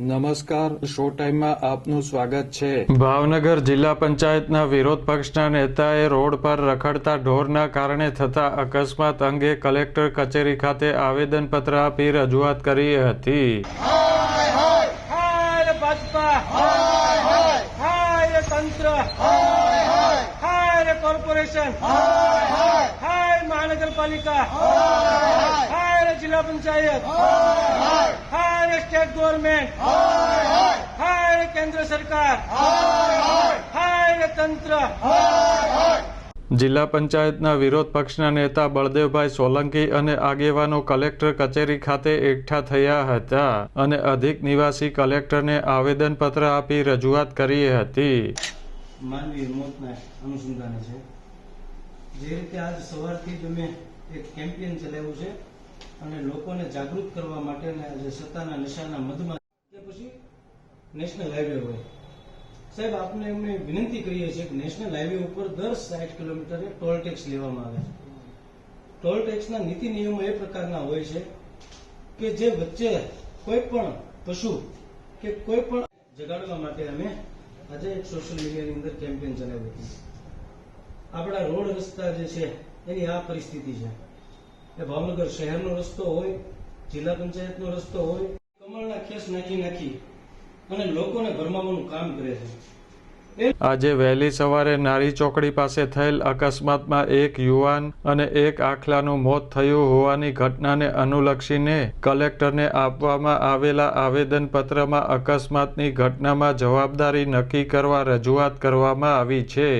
નમસ્કાર શો ટાઈમમાં આપનું સ્વાગત છે. ભાવનગર જિલ્લા પંચાયતના વિરોધ પક્ષના નેતાએ રોડ પર રખડતા ઢોરના કારણે થતા અકસ્માત અંગે કલેક્ટર કચેરી ખાતે આવેદનપત્ર આપી રજૂઆત કરી હતી. કોર્પોરેશન. હાય મહાનગરપાલિકા. હાય જિલ્લા પંચાયત. હાય ગવર્મેન્ટ હાય કેન્દ્ર સરકાર હાય તંત્ર જિલ્લા પંચાયતના વિરોધ પક્ષના નેતા બળદેવભાઈ સોલંકી અને આગેવાનો કલેક્ટર કચેરી ખાતે એકઠા થયા હતા અને અધિક નિવાસી કલેક્ટરને આવેદનપત્ર આપી રજૂઆત કરી હતી. માનવી મોતના અનુસંધાને છે. જે રીતે આજ સવારથી જ અમે એક કેમ્પેન ચલાવ્યું છે અને લોકોને જાગૃત કરવા માટે અને આજે સત્તાના નશાના મધમાં પછી નેશનલ હાઈવે હોય. સાહેબ, આપને અમે વિનંતી કરીએ છીએ કે નેશનલ હાઈવે ઉપર દર સાઠ કિલોમીટરે ટોલ ટેક્સ લેવામાં આવે છે. ટોલ ટેક્સના નીતિ નિયમો એ પ્રકારના હોય છે કે જે વચ્ચે કોઈ પણ પશુ કે કોઈ પણ જગાડવા માટે અમે આજે એક સોશિયલ મીડિયાની અંદર કેમ્પેન ચલાવી હતી. આપણા રોડ રસ્તા જે છે, એની આ પરિસ્થિતિ છે. ભાવનગર શહેરનો રસ્તો હોય, જિલ્લા પંચાયતનો રસ્તો હોય, કમળના ખેસ નાખી નાખી અને લોકોને ભરમાવાનું કામ કરે છે. આજે વહેલી સવારે નારી ચોકડી પાસે થયેલ અકસ્માતમાં એક યુવાન અને એક આખલાનું મોત થયું હોવાની ઘટનાને અનુલક્ષીને કલેક્ટરને આપવામાં આવેલા આવેદનપત્રમાં અકસ્માતની ઘટનામાં જવાબદારી નક્કી કરવા રજૂઆત કરવામાં આવી છે.